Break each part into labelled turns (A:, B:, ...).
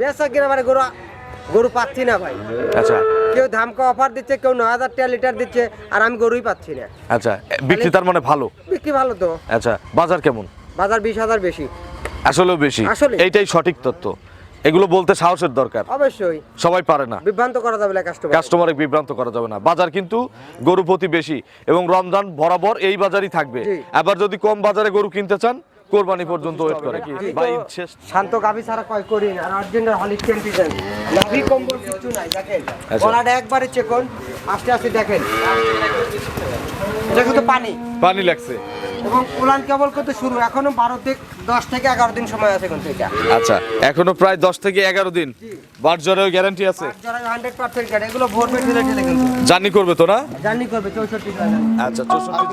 A: বেচা কিনা মানে গরু গরু পাচ্ছি না ভাই।
B: আচ্ছা।
A: কেউ ধামকা অফার দিচ্ছে কেউ ন হাজার টাকা লিটার দিচ্ছে আর আমি গরুই পাচ্ছি না।
B: আচ্ছা বিক্রি তার মানে ভালো?
A: বিক্রি ভালো তো।
B: আচ্ছা বাজার কেমন?
A: বাজার বিশ হাজার বেশি।
B: আসলেও বেশি। এইটাই সঠিক তথ্য। এগুলো বলতে সাহসের দরকার।
A: অবশ্যই।
B: সবাই পারে না।
A: বিভ্রান্ত করা যাবে না কাস্টমার
B: কাস্টমারে বিভ্রান্ত করা যাবে না। বাজার কিন্তু গরু প্রতি বেশি এবং রমজান বরাবর এই বাজারই থাকবে। আবার যদি কম বাজারে গরু কিনতে চান কোরবানি পর্যন্ত ওয়েট করে কি? বা ঈদ শেষ
A: শান্ত গাভি ছাড়া কয় করি না। আর অরিজিনাল হলিস্টিয়ান পিজন। নাভি কম্বল কিছু নাই দেখেন।
B: আচ্ছা।
A: গলাটা একবারে চেকন আস্তে আস্তে দেখেন। এটা কিন্তু পানি।
B: পানি লাগছে।
A: এবং উলান কেবল করতে শুরু। এখনও বারো থেকে দশ থেকে এগারো দিন সময় আছে কিন্তু এটা।
B: আচ্ছা এখনও প্রায় দশ থেকে এগারো দিন। বার জ্বরেও গ্যারান্টি আছে।
A: হান্ড্রেড পার্সেন্ট গাড়ি এগুলো ভোর কিন্তু।
B: জার্নি করবে তো না?
A: জার্নি করবে চৌষট্টি জেলা।
B: আচ্ছা চৌষট্টি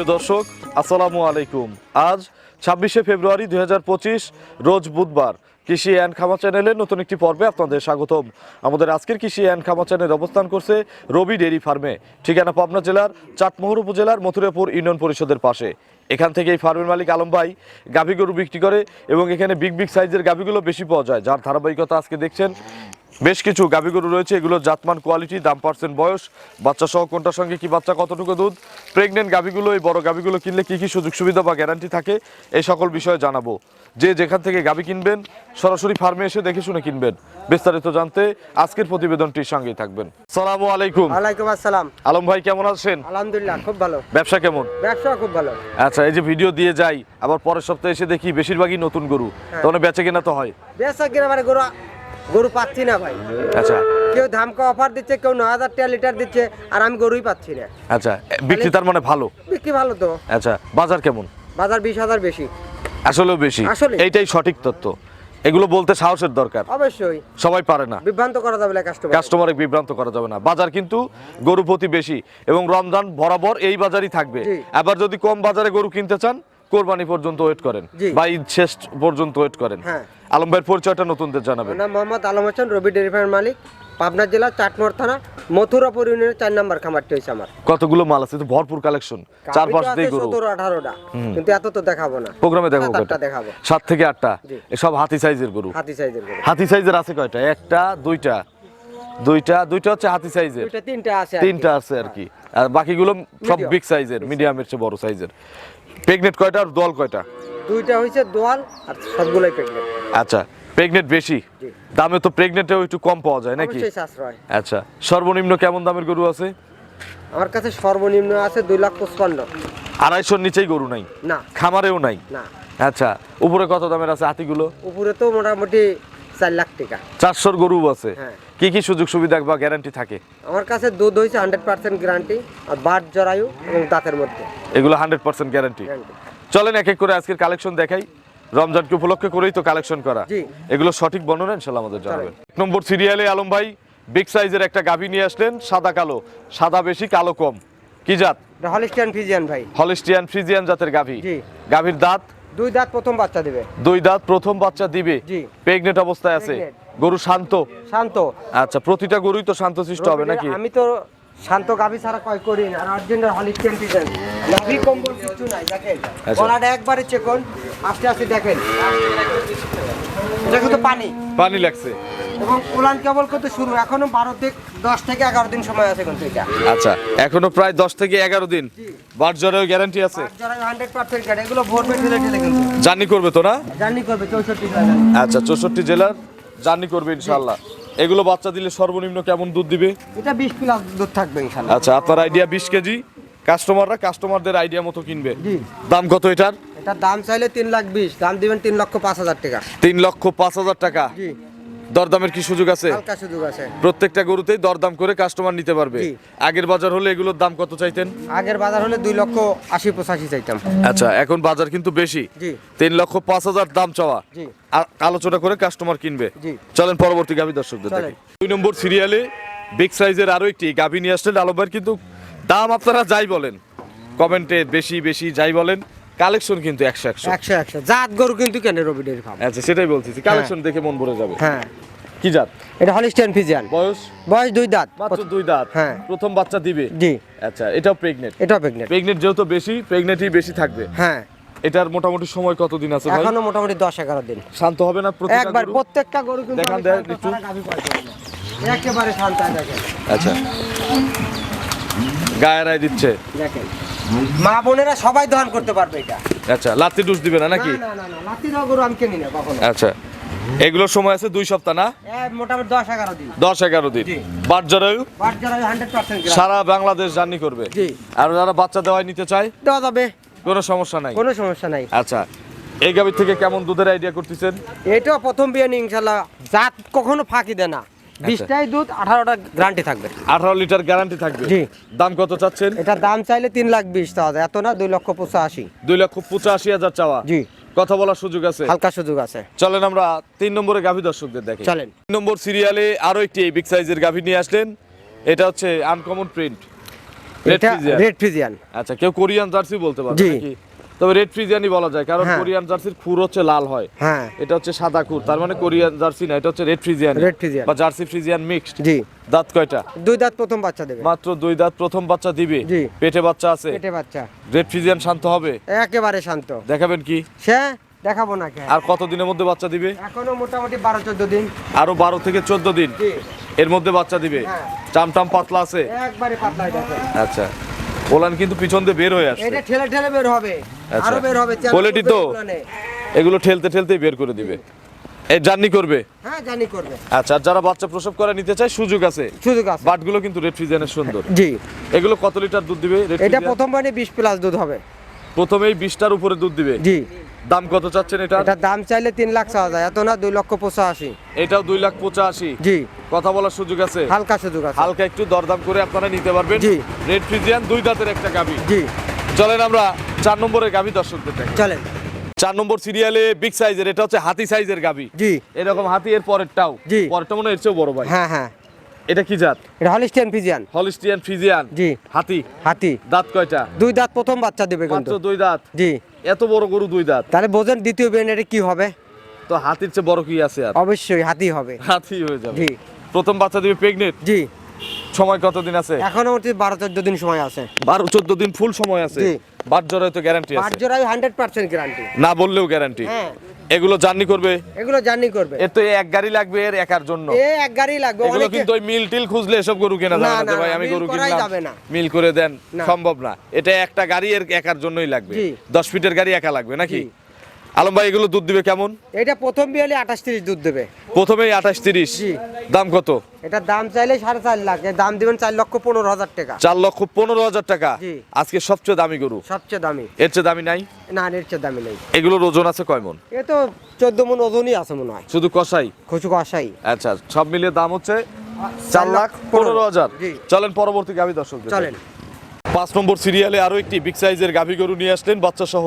B: প্রিয় দর্শক, আসসালামু আলাইকুম। আজ ছাব্বিশে ফেব্রুয়ারি দুই হাজার পঁচিশ, রোজ বুধবার কৃষি অ্যান্ড খামা চ্যানেলের নতুন একটি পর্বে আপনাদের স্বাগতম। আমাদের আজকের কৃষি অ্যান্ড খামা চ্যানেল অবস্থান করছে রবি ডেরি ফার্মে, ঠিকানা পাবনা জেলার চাটমোহর উপজেলার মথুরাপুর ইউনিয়ন পরিষদের পাশে। এখান থেকে এই ফার্মের মালিক আলম ভাই গাভী গরু বিক্রি করে এবং এখানে বিগ বিগ সাইজের গাভীগুলো বেশি পাওয়া যায়। যার ধারাবাহিকতা আজকে দেখছেন বেশ কিছু গাভী গরু রয়েছে এগুলো জাতমান কোয়ালিটি দাম পার্সেন্ট বয়স বাচ্চা সহ কোনটার সঙ্গে কি বাচ্চা কতটুকু দুধ প্রেগনেন্ট গাভীগুলো এই বড় গাভীগুলো কিনলে কি কি সুযোগ সুবিধা বা গ্যারান্টি থাকে এই সকল বিষয়ে জানাব। যে যেখান থেকে গাভী কিনবেন সরাসরি ফার্মে এসে দেখে শুনে কিনবেন। বিস্তারিত জানতে আজকের প্রতিবেদনটির সঙ্গেই থাকবেন। সালামু আলাইকুম।
A: ওয়ালাইকুম আসসালাম।
B: আলম ভাই কেমন আছেন?
A: আলহামদুলিল্লাহ খুব ভালো।
B: ব্যবসা কেমন?
A: ব্যবসা খুব ভালো।
B: আচ্ছা এই যে ভিডিও দিয়ে যাই আবার পরের সপ্তাহে এসে দেখি বেশিরভাগই নতুন গরু। তখন বেচে কেনা তো হয়।
A: বেচা কেনা মানে গরু গরু পাচ্ছি না ভাই।
B: আচ্ছা।
A: কেউ ধামকা অফার দিচ্ছে কেউ ন হাজার টাকা লিটার দিচ্ছে আর আমি গরুই পাচ্ছি না।
B: আচ্ছা বিক্রি তার মানে ভালো?
A: বিক্রি ভালো তো।
B: আচ্ছা বাজার কেমন?
A: বাজার বিশ হাজার বেশি।
B: আসলেও বেশি।
A: আসলে।
B: এইটাই সঠিক তথ্য। এগুলো বলতে সাহসের দরকার।
A: অবশ্যই।
B: সবাই পারে না।
A: বিভ্রান্ত করা যাবে না কাস্টমার
B: কাস্টমারে বিভ্রান্ত করা যাবে না। বাজার কিন্তু গরু প্রতি বেশি এবং রমজান বরাবর এই বাজারই থাকবে। আবার যদি কম বাজারে গরু কিনতে চান কোরবানি পর্যন্ত ওয়েট করেন বা ঈদ শেষ পর্যন্ত ওয়েট করেন।
A: হ্যাঁ।
B: আলম ভাইয়ের পরিচয়টা নতুনদের জানাবেন।
A: মোহাম্মদ আলম হোসেন রবি ডেয়ারি মালিক। পাবনা জেলা চাটমোহর থানা মথুরাপুর ইউনিয়নের চার নম্বর খামারটি হয়েছে আমার।
B: কতগুলো মাল আছে? তো ভরপুর কালেকশন চার পাঁচ দিয়ে গরু।
A: সতেরো আঠারোটা। কিন্তু এত তো দেখাবো না।
B: প্রোগ্রামে দেখো
A: সাত
B: কয়টা?
A: দেখাবো।
B: সাত থেকে আটটা?
A: জি।
B: এসব হাতি সাইজের গরু?
A: হাতি সাইজের গরু।
B: হাতি সাইজের আছে কয়টা? একটা দুইটা। দুইটা দুইটা হচ্ছে হাতি সাইজের
A: দুইটা তিনটা আছে
B: তিনটা আছে আর কি। আর বাকিগুলো সব বিগ সাইজের মিডিয়ামের চেয়ে বড় সাইজের প্রেগনেট কয়টা আর দল কয়টা?
A: দুইটা হয়েছে দোয়াল আর সবগুলোই প্রেগনেন্ট
B: আচ্ছা। প্রেগনেট বেশি? দামে তো প্রেগনেটেও একটু কম পাওয়া যায় নাকি? আচ্ছা সর্বনিম্ন কেমন দামের গরু আছে?
A: আমার কাছে সর্বনিম্ন আছে দুই লাখ পঁচপান্ন।
B: আড়াইশোর নিচেই গরু নাই?
A: না।
B: খামারেও নাই?
A: না।
B: আচ্ছা উপরে কত দামের আছে হাতিগুলো
A: উপরে তো মোটামুটি চার লাখ টাকা।
B: চারশোর গরু আছে?
A: হ্যাঁ।
B: কি কি সুযোগ সুবিধা বা গ্যারান্টি থাকে?
A: আমার কাছে দুধ হয়েছে হান্ড্রেড পার্সেন্ট গ্যারান্টি আর বাট জরায়ু এবং দাঁতের মধ্যে।
B: এগুলো হান্ড্রেড পার্সেন্ট গ্যারান্টি চলেন এক এক করে আজকের কালেকশন দেখাই। রমজানকে উপলক্ষে করেই তো কালেকশন করা। এগুলো সঠিক বর্ণনা ইনশাল্লাহ আমাদের জানাবেন। এক নম্বর সিরিয়ালে আলম ভাই বিগ সাইজের একটা গাভী নিয়ে আসলেন সাদা কালো। সাদা বেশি কালো কম। কি জাত?
A: হলিস্টিয়ান ফিজিয়ান ভাই।
B: হলিস্টিয়ান ফ্রিজিয়ান জাতের গাভী। গাভীর দাঁত?
A: দুই দাঁত প্রথম বাচ্চা দিবে।
B: দুই দাঁত প্রথম বাচ্চা দিবে।
A: জি।
B: প্রেগনেট অবস্থায় আছে। গরু শান্ত?
A: শান্ত।
B: আচ্ছা প্রতিটা গরুই তো শান্ত সৃষ্ট হবে নাকি?
A: আমি তো শান্ত গাভি ছাড়া কয় করি না আর অরিজিনাল ফিজিয়ান নাভি কম্বল কিছু নাই দেখেন।
B: আচ্ছা।
A: গলাটা একবারে চেকন আস্তে আস্তে দেখেন। এটা কিন্তু পানি।
B: পানি লাগছে।
A: এবং উলান কেবল করতে শুরু এখনও বারো থেকে দশ থেকে এগারো দিন সময় আছে কিন্তু এটা।
B: আচ্ছা এখনও প্রায় দশ থেকে এগারো দিন। জ্বরেও গ্যারান্টি আছে।
A: হান্ড্রেড পার্সেন্ট গাড়ি এগুলো কিন্তু।
B: জার্নি করবে তো না?
A: জার্নি করবে চৌষট্টি
B: আচ্ছা চৌষট্টি জেলার জার্নি করবে ইনশাল্লাহ এগুলো বাচ্চা দিলে সর্বনিম্ন কেমন দুধ দিবে?
A: এটা বিশ প্লাস দুধ থাকবে ইনশাআল্লাহ
B: আচ্ছা আপনার আইডিয়া বিশ কেজি? কাস্টমাররা কাস্টমারদের আইডিয়া মতো কিনবে।
A: জি।
B: দাম কত এটার?
A: এটার দাম চাইলে 3 লাখ বিশ দাম দিবেন 3 লক্ষ পাঁচ হাজার টাকা।
B: 3 লক্ষ পাঁচ হাজার টাকা।
A: জি।
B: দরদামের কি সুযোগ আছে?
A: হালকা সুযোগ আছে।
B: প্রত্যেকটা গরুতেই দরদাম করে কাস্টমার নিতে পারবে। আগের বাজার হলে এগুলোর দাম কত চাইতেন?
A: আগের বাজার হলে দুই লক্ষ আশি পঁচাশি চাইতাম।
B: আচ্ছা এখন বাজার কিন্তু বেশি।
A: জি।
B: তিন লক্ষ পাঁচ হাজার দাম চাওয়া।
A: জি।
B: আর আলোচনা করে কাস্টমার কিনবে।
A: জি।
B: চলেন পরবর্তী গাভী দর্শকদের
A: চলেন।
B: দেখি। দুই নম্বর সিরিয়ালে বিগ সাইজের আরও একটি গাভী নিয়ে আসলেন আলম ভাইয়ের কিন্তু দাম আপনারা যাই বলেন। কমেন্টে বেশি বেশি যাই বলেন। কালেকশন কিন্তু একশো একশো।
A: একশো একশো। জাত গরু কিন্তু কেনে রবি ডেরি ফার্ম?
B: আচ্ছা সেটাই বলতেছি। কালেকশন দেখে মন ভরে যাবে।
A: হ্যাঁ।
B: কি জাত?
A: এটা হলিস্টিয়ান ফিজিয়ান
B: বয়স?
A: বয়স দুই দাঁত।
B: মাত্র দুই দাঁত।
A: হ্যাঁ।
B: প্রথম বাচ্চা দিবে?
A: জি।
B: আচ্ছা এটাও প্রেগনেন্ট
A: এটাও প্রেগনেন্ট
B: প্রেগনেন্ট যেহেতু বেশি প্রেগনেন্টই বেশি থাকবে।
A: হ্যাঁ।
B: এটার মোটামুটি সময় কতদিন আছে ভাই?
A: এখনও মোটামুটি দশ এগারো দিন।
B: শান্ত হবে না প্রতিটা
A: একবার প্রত্যেকটা গরু কিন্তু
B: দেখান
A: শান্ত
B: একটু।
A: একেবারে শান্ত হয়ে দেখেন
B: আচ্ছা। গায়ে রায় দিচ্ছে।
A: দেখেন। মা বোনেরা সবাই দহন করতে পারবে এটা।
B: আচ্ছা লাত্তি ডুস দিবে না নাকি?
A: না না না লাঠি দেওয়া গরু আমি কিনি না কখনো।
B: আচ্ছা এগুলোর সময় আছে দুই সপ্তাহ না?
A: মোটামুটি দশ এগারো দিন।
B: দশ এগারো দিন। সারা বাংলাদেশ জার্নি করবে।
A: জি।
B: আর যারা বাচ্চা দেওয়াই নিতে চায়
A: দেওয়া যাবে।
B: কোনো সমস্যা নাই।
A: কোনো সমস্যা নাই।
B: আচ্ছা এই গাভীর থেকে কেমন দুধের আইডিয়া করতেছেন?
A: এটাও প্রথম বিয়ানি ইনশাল্লাহ। জাত কখনো ফাঁকি দেয় না। বিশটাই দুধ আঠারোটা গ্যারান্টি থাকবে।
B: আঠারো লিটার গ্যারান্টি থাকবে।
A: জি।
B: দাম কত চাচ্ছেন?
A: এটার দাম চাইলে তিন লাখ বিশ টাকা এত না দুই লক্ষ পঁচাশি।
B: দুই লক্ষ পঁচাশি হাজার চাওয়া।
A: জি।
B: কথা বলার সুযোগ আছে?
A: হালকা সুযোগ আছে।
B: চলেন আমরা তিন নম্বরে গাভী দর্শকদের দেখি।
A: চলেন।
B: তিন নম্বর সিরিয়ালে আরও একটি বিগ সাইজের গাভী নিয়ে আসলেন। এটা হচ্ছে আনকমন প্রিন্ট রেড
A: এটা
B: ফ্রিজিয়ান আচ্ছা কেউ কোরিয়ান জার্সি বলতে পারে নাকি? তবে রেড ফ্রিজিয়ানই বলা যায় কারণ
A: হ্যাঁ।
B: কোরিয়ান জার্সির খুর হচ্ছে লাল হয়।
A: হ্যাঁ।
B: এটা হচ্ছে সাদা খুর তার মানে কোরিয়ান জার্সি না এটা হচ্ছে রেড ফ্রিজিয়ান
A: Red Friesian।
B: বা জার্সি ফ্রিজিয়ান মিক্সড
A: জি।
B: দাঁত কয়টা?
A: দুই দাঁত প্রথম বাচ্চা দেবে।
B: মাত্র দুই দাঁত প্রথম বাচ্চা দিবে?
A: জি।
B: পেটে বাচ্চা আছে?
A: পেটে বাচ্চা।
B: রেড ফ্রিজিয়ান শান্ত হবে?
A: একেবারে শান্ত।
B: দেখাবেন কি?
A: সে দেখাবো না কে।
B: আর কত দিনের মধ্যে বাচ্চা দিবে?
A: এখনও মোটামুটি বারো চোদ্দ দিন।
B: আরও বারো থেকে চোদ্দ দিন।
A: জি।
B: এর মধ্যে বাচ্চা দিবে?
A: হ্যাঁ।
B: চামটাম পাতলা আছে?
A: একবারে দেখেন।
B: আচ্ছা। ওলান কিন্তু পিছন দিয়ে বের হয়ে আসছে।
A: এটা ঠেলে ঠেলে বের হবে।
B: আচ্ছা।
A: আরও বের হবে কোয়ালিটি
B: তো? এগুলো ঠেলতে ঠেলতেই বের করে দিবে। এই জার্নি করবে?
A: হ্যাঁ জানি করবে।
B: আচ্ছা আর যারা বাচ্চা প্রসব করে নিতে চায় সুযোগ আছে।
A: সুযোগ আছে।
B: বাটগুলো কিন্তু রেড ফ্রিজিয়ানের সুন্দর।
A: জি।
B: এগুলো কত লিটার দুধ দিবে?
A: এটা? প্রথম বারে বিশ প্লাস দুধ হবে।
B: প্রথমেই বিশটার উপরে দুধ দিবে।
A: জি।
B: দাম কত চাচ্ছেন এটা?
A: এটার দাম চাইলে তিন লাখ চাওয়া যায় এত না দুই লক্ষ পঁচাশি।
B: এটাও দুই লাখ পঁচাশি?
A: জি।
B: কথা বলার সুযোগ আছে?
A: হালকা সুযোগ আছে।
B: হালকা একটু দরদাম করে আপনারা নিতে পারবেন।
A: জি।
B: রেড ফ্রিজিয়ান দুই দাঁতের একটা গাভি।
A: জি।
B: চলেন আমরা চার নম্বরের গাভি দর্শকদের দেখি
A: চলেন।
B: চার নম্বর সিরিয়ালে বিগ সাইজের এটা হচ্ছে হাতি সাইজের গাভি।
A: জি।
B: এরকম হাতি এর পরেরটাও।
A: জি।
B: পরেরটা মনে এর চেয়েও বড় ভাই।
A: হ্যাঁ হ্যাঁ।
B: এটা কি জাত?
A: এটা হলিস্টিয়ান ফিজিয়ান
B: হলিস্টিয়ান ফ্রিজিয়ান
A: জি।
B: হাতি।
A: হাতি।
B: দাঁত কয়টা?
A: দুই দাঁত প্রথম বাচ্চা দেবে কিন্তু।
B: দুই দাঁত?
A: জি।
B: এত বড় গরু দুই দাঁত?
A: তাহলে বোঝেন দ্বিতীয় বিয়ানিটা কি হবে?
B: তো হাতির চেয়ে বড় কি আছে আর?
A: অবশ্যই হাতি হবে।
B: হাতি হয়ে যাবে।
A: জি।
B: প্রথম বাচ্চা দিবে প্রেগনেন্ট
A: জি।
B: সময় কতদিন আছে?
A: এখনও বারো চোদ্দ দিন সময় আছে।
B: বারো চোদ্দ দিন ফুল সময় আছে।
A: জি।
B: বাট তো গ্যারান্টি আছে।
A: জোড়াই হান্ড্রেড পার্সেন্ট গ্যারান্টি
B: না বললেও গ্যারান্টি
A: হ্যাঁ।
B: এগুলো জার্নি করবে?
A: এগুলো জার্নি করবে।
B: এর তো এক গাড়ি লাগবে এর একার জন্য।
A: এ এক গাড়ি লাগবে
B: এগুলো কিন্তু ওই মিল টিল খুঁজলে এসব গরু কেনা যাবে না ভাই আমি গরু কিনলাম। মিল করে দেন সম্ভব না। এটা একটা গাড়ি এর একার জন্যই লাগবে।
A: জি।
B: দশ ফিটের গাড়ি একা লাগবে নাকি। আলম ভাই এগুলো দুধ দিবে কেমন?
A: এটা প্রথম বিয়ালে আঠাশ তিরিশ দুধ দেবে।
B: প্রথমেই আঠাশ তিরিশ।
A: জি।
B: দাম কত?
A: এটার দাম চাইলে সাড়ে চার লাখ। দাম দিবেন চার লক্ষ পনেরো হাজার টাকা।
B: চার লক্ষ পনেরো হাজার টাকা।
A: জি।
B: আজকে সবচেয়ে দামি গরু।
A: সবচেয়ে দামি।
B: এর চেয়ে দামি নাই?
A: না এর চেয়ে দামি নেই।
B: এগুলোর ওজন আছে কয় মন?
A: এ তো চোদ্দ মন ওজনই আছে মনে হয়।
B: শুধু কষাই
A: খুচুক আসাই
B: আচ্ছা সব মিলিয়ে দাম হচ্ছে চার লাখ পনেরো। হাজার।
A: জি।
B: চলেন পরবর্তী গাভী দর্শক
A: চলেন।
B: পাঁচ নম্বর সিরিয়ালে আরও একটি বিগ সাইজের গাভী গরু নিয়ে আসলেন বাচ্চা সহ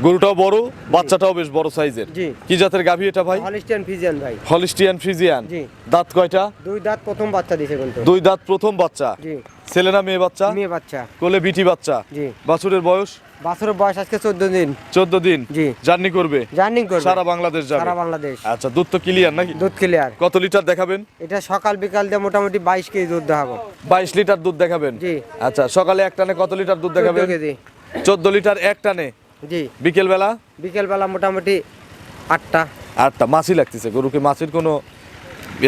B: গরুটাও বড় বাচ্চাটাও বেশ বড় সাইজের। কি জাতের গাভী এটা ভাই?
A: হলিস্টিয়ান ফিজিয়ান ভাই।
B: হলিস্টিয়ান ফ্রিজিয়ান
A: জি।
B: দাঁত কয়টা?
A: দুই দাঁত প্রথম বাচ্চা দিছে কিন্তু।
B: দুই দাঁত প্রথম বাচ্চা।
A: জি।
B: ছেলে না মেয়ে বাচ্চা?
A: মেয়ে বাচ্চা।
B: কোলে বিটি বাচ্চা।
A: জি।
B: বাছুরের বয়স?
A: বাছরের বয়স আজকে চোদ্দ দিন।
B: চোদ্দ দিন।
A: জি।
B: জার্নি করবে?
A: জার্নি করবে।
B: সারা বাংলাদেশ যাবে।
A: সারা বাংলাদেশ।
B: আচ্ছা দুধ তো ক্লিয়ার নাকি?
A: দুধ ক্লিয়ার
B: কত লিটার দেখাবেন?
A: এটা সকাল বিকাল দিয়ে মোটামুটি বাইশ কেজি দুধ দেখাবো।
B: বাইশ লিটার দুধ দেখাবেন?
A: জি।
B: আচ্ছা সকালে এক টানে কত লিটার দুধ দেখাবেন?
A: চোদ্দ কেজি।
B: চোদ্দ লিটার এক টানে?
A: জি।
B: বিকেল বেলা
A: বিকেল বেলা মোটামুটি আটটা।
B: আটটা। মাছি লাগতেছে। গরুকে মাছের কোনো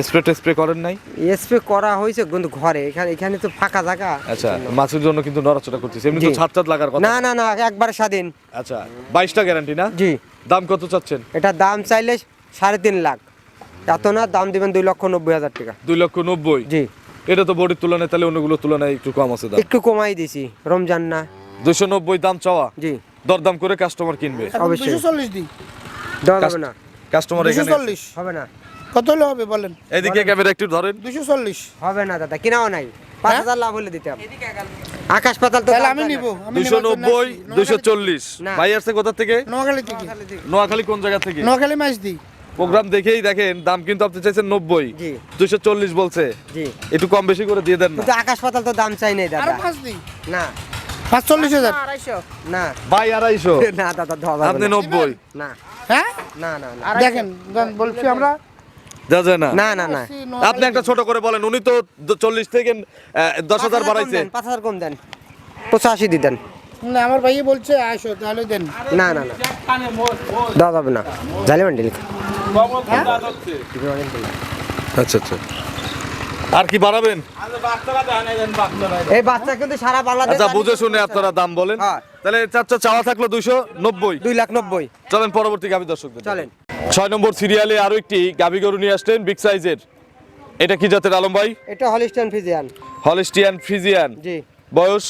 B: স্প্রে টেস্প্রে করেন নাই?
A: স্প্রে করা হয়েছে কিন্তু ঘরে। এখানে এখানে তো ফাঁকা জায়গা।
B: আচ্ছা মাছের জন্য কিন্তু নড়াচড়া করতেছে। এমনি তো ছাদ ছাদ লাগার কথা।
A: না না না একবার স্বাধীন।
B: আচ্ছা বাইশটা গ্যারান্টি না?
A: জি।
B: দাম কত চাচ্ছেন?
A: এটা দাম চাইলে সাড়ে তিন লাখ। এত না দাম দিবেন দুই লক্ষ নব্বই হাজার টাকা।
B: দুই লক্ষ নব্বই?
A: জি।
B: এটা তো বডির তুলনায় তাহলে অন্যগুলোর তুলনায় একটু কম আছে দাম।
A: একটু কমাই দিছি রমজান না।
B: দুশো নব্বই দাম চাওয়া?
A: জি।
B: দরদাম করে কাস্টমার কিনবে।
A: অবশ্যই।
C: দুশো চল্লিশ দিই।
A: দেওয়া যাবে না।
B: কাস্টমার এখানে
C: চল্লিশ।
A: হবে না।
C: কত হলে হবে বলেন?
B: এদিকে ক্যামেরা একটু ধরেন।
C: দুশো চল্লিশ।
A: হবে না দাদা কিনাও নাই। পাঁচ
C: হ্যাঁ?
A: হাজার লাভ হলে দিতাম আকাশ পাতাল তো
C: তাহলে
A: দাম
C: আমি। নিবো
B: দুশো নব্বই দুশো চল্লিশ। ভাই আসছে কোথা থেকে?
C: নোয়াখালী থেকে।
B: নোয়াখালী কোন জায়গা থেকে?
C: নোয়াখালী মাছ দিই।
B: প্রোগ্রাম দেখেই দেখেন দাম কিন্তু আপনি চাইছেন নব্বই।
A: জি।
B: দুশো চল্লিশ বলছে। একটু কম বেশি করে দিয়ে দেন না।
A: আকাশ পাতাল তো দাম চাই নাই দাদা। না।
C: পাঁচ চল্লিশ হাজার
A: না।
B: ভাই আড়াইশো।
A: না দাদা যাবে
B: আপনি নব্বই।
A: না।
C: হ্যাঁ?
A: না না না।
C: দেখেন বলছি আমরা।
B: না।
A: না না না।
B: আপনি একটা ছোট করে বলেন উনি তো চল্লিশ থেকে দশ হাজার বাড়াইছে।
A: পাঁচ হাজার কম দেন। পঁচাশি দিতেন
C: না আমার ভাই বলছে আসো তাহলে দেন।
A: না না না। দেওয়া যাবে না। জালি
B: আচ্ছা আচ্ছা। আর কি বাড়াবেন?
A: এই বাচ্চা কিন্তু সারা বাংলাদেশ
B: আচ্ছা বুঝে শুনে আপনারা দাম বলেন।
A: হ্যাঁ।
B: তাহলে চারটা চাওয়া থাকল দুইশো নব্বই।
A: দুই লাখ নব্বই।
B: চলেন পরবর্তী গাভী দর্শক
A: চলেন।
B: ছয় নম্বর সিরিয়ালে আরও একটি গাভী গরু নিয়ে আসলেন বিগ সাইজের। এটা কি জাতের আলম ভাই?
A: এটা হলিস্টিয়ান ফিজিয়ান।
B: হলিস্টিয়ান ফ্রিজিয়ান
A: জি।
B: বয়স?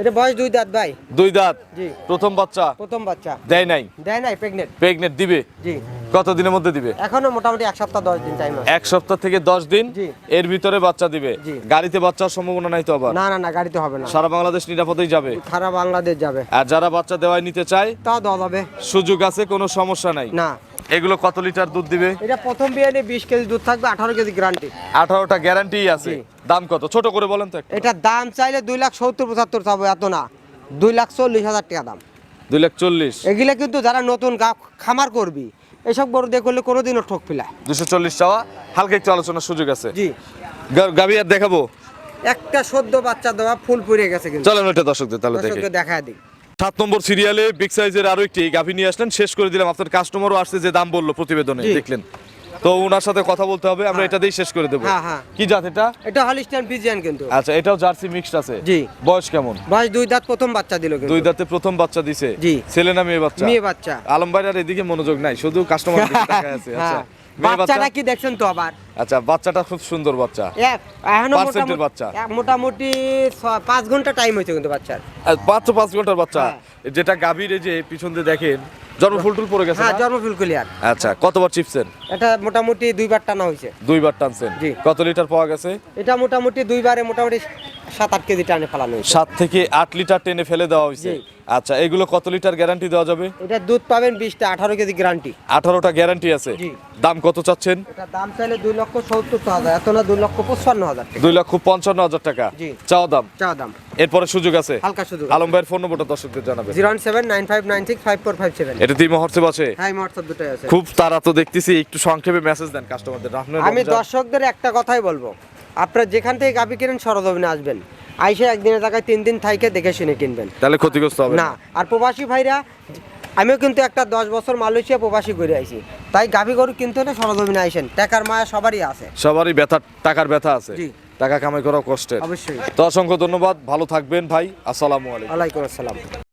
A: এটা বয়স দুই দাঁত ভাই।
B: দুই দাঁত?
A: জি।
B: প্রথম বাচ্চা?
A: প্রথম বাচ্চা।
B: দেয় নাই?
A: দেয় নাই প্রেগনেন্ট
B: প্রেগনেন্ট দিবে?
A: জি।
B: কত দিনের মধ্যে দিবে?
A: এখনও মোটামুটি এক সপ্তাহ দশ দিন টাইম
B: এক সপ্তাহ থেকে দশ দিন? এর ভিতরে বাচ্চা দিবে? গাড়িতে বাচ্চার সম্ভাবনা নাই তো আবার?
A: না না না গাড়িতে হবে না।
B: সারা বাংলাদেশ নিরাপদেই যাবে?
A: সারা বাংলাদেশ যাবে।
B: আর যারা বাচ্চা দেওয়ায় নিতে চায়?
A: তা দেওয়া যাবে।
B: সুযোগ আছে কোনো সমস্যা নাই?
A: না।
B: এগুলো কত লিটার দুধ দিবে?
A: এটা প্রথম বিয়ানে বিশ কেজি দুধ থাকবে আঠারো কেজি গ্যারান্টি
B: আঠারোটা গ্যারান্টি আছে। দাম কত? ছোট করে বলেন তো একটু।
A: এটা দাম চাইলে দুই লাখ সত্তর পঁচাত্তর চাবো এত না। দুই লাখ চল্লিশ হাজার টাকা দাম।
B: দুই লাখ চল্লিশ।
A: এগুলা কিন্তু যারা নতুন গা খামার করবি এসব গরু দিয়ে করলে কোনোদিনও ঠক
B: দুশো চল্লিশ চাওয়া। হালকা একটু আলোচনার সুযোগ আছে।
A: জি।
B: গা- গাভী আর দেখাবো।
A: একটা সদ্য বাচ্চা দেওয়া ফুল পুড়ে গেছে কিন্তু।
B: চলেন ওইটা দর্শকদের তাহলে দেখে।
A: দর্শককে দেখা দিই।
B: সাত নম্বর সিরিয়ালে বিগ সাইজের আরও একটি গাভী নিয়ে আসলেন। শেষ করে দিলাম আপনার কাস্টমারও আসছে যে দাম বলল প্রতিবেদনে দেখলেন। তো ওনার সাথে কথা বলতে হবে আমরা এটা দিয়ে শেষ করে দেবো।
A: হ্যাঁ, হ্যাঁ।
B: কি জাত এটা?
A: এটা হলিস্টান ফিজিয়ান কিন্তু।
B: আচ্ছা এটাও জার্সি মিক্সড আছে।
A: জি।
B: বয়স কেমন?
A: বয়স দুই দাঁত প্রথম বাচ্চা দিল কিন্তু।
B: দুই দাঁতে প্রথম বাচ্চা দিছে।
A: জি।
B: ছেলে না মেয়ে বাচ্চা?
A: মেয়ে বাচ্চা।
B: আলম ভাই আর এদিকে মনোযোগ নাই শুধু কাস্টমার আছে। আচ্ছা
A: হ্যাঁ।
B: মেয়ে বাচ্চা
A: বাচ্চাটা কি দেখছেন তো আবার?
B: আচ্ছা বাচ্চাটা খুব সুন্দর বাচ্চা। এখনও
A: মোটামুটি-
B: বাচ্চা।
A: মোটামুটি ছ- পাঁচ ঘণ্টা টাইম হয়েছে কিন্তু বাচ্চার।
B: আর পাঁচ তো পাঁচ ঘণ্টার বাচ্চা।
A: হ্যাঁ।
B: যেটা গাভীর যে পিছন দিয়ে দেখেন জন্ম ফুল টুল পড়ে গেছে
A: হ্যাঁ ক্লিয়ার
B: আচ্ছা কতবার চিপসেন?
A: এটা মোটামুটি দুইবার টানা হয়েছে।
B: দুইবার টানছেন।
A: জি।
B: কত লিটার পাওয়া গেছে?
A: এটা মোটামুটি দুইবারে মোটামুটি সাত আট কেজি টানে ফেলানো হয়েছে।
B: সাত থেকে আট লিটার টেনে ফেলে দেওয়া হয়েছে? আচ্ছা এগুলো কত লিটার গ্যারান্টি দেওয়া যাবে?
A: এটা দুধ পাবেন বিশটা আঠারো কেজি গ্যারান্টি
B: আঠারোটা গ্যারান্টি আছে। দাম কত চাচ্ছেন?
A: এটা দাম চাইলে দুই লক্ষ সত্তর হাজার এত না দুই লক্ষ পঁচপান্ন হাজার
B: দুই লক্ষ পঞ্চান্ন হাজার টাকা। চাওয়া দাম?
A: চা দাম।
B: এরপরে সুযোগ আছে?
A: হালকা শুধু
B: আলম ভাইয়ের ফোন নম্বরটা দর্শকদের জানাবে
A: zero seven nine five nine six five four five seven.
B: এটা তিন হোয়াটসঅ্যাপ আছে?
A: হ্যাঁ হোয়াটসঅ্যাপ দুটোই আছে।
B: খুব তারা তো দেখতেছি একটু সংক্ষেপে মেসেজ দেন কাস্টমারদের
A: আমি দর্শকদের একটা কথাই বলব। আপনারা যেখান থেকে গাভি কিনেন সরজমিনে আসবেন। আইসে একদিনের জায়গায় তিন দিন থাইকে দেখে শুনে কিনবেন।
B: তাহলে ক্ষতিগ্রস্ত হবে
A: না? আর প্রবাসী ভাইরা আমিও কিন্তু একটা দশ বছর মালয়েশিয়া প্রবাসী করে আইছি। তাই গাভি গরু কিনতে হলে সরজমিনে আইসেন টাকার মায়া সবারই আছে।
B: সবারই ব্যথা টাকার ব্যথা আছে।
A: জি।
B: টাকা কামাই করা কষ্টের।
A: অবশ্যই।
B: তো অসংখ্য ধন্যবাদ ভালো থাকবেন ভাই আসসালামু আলাইকুম।
A: ওয়ালাইকুম আসসালাম।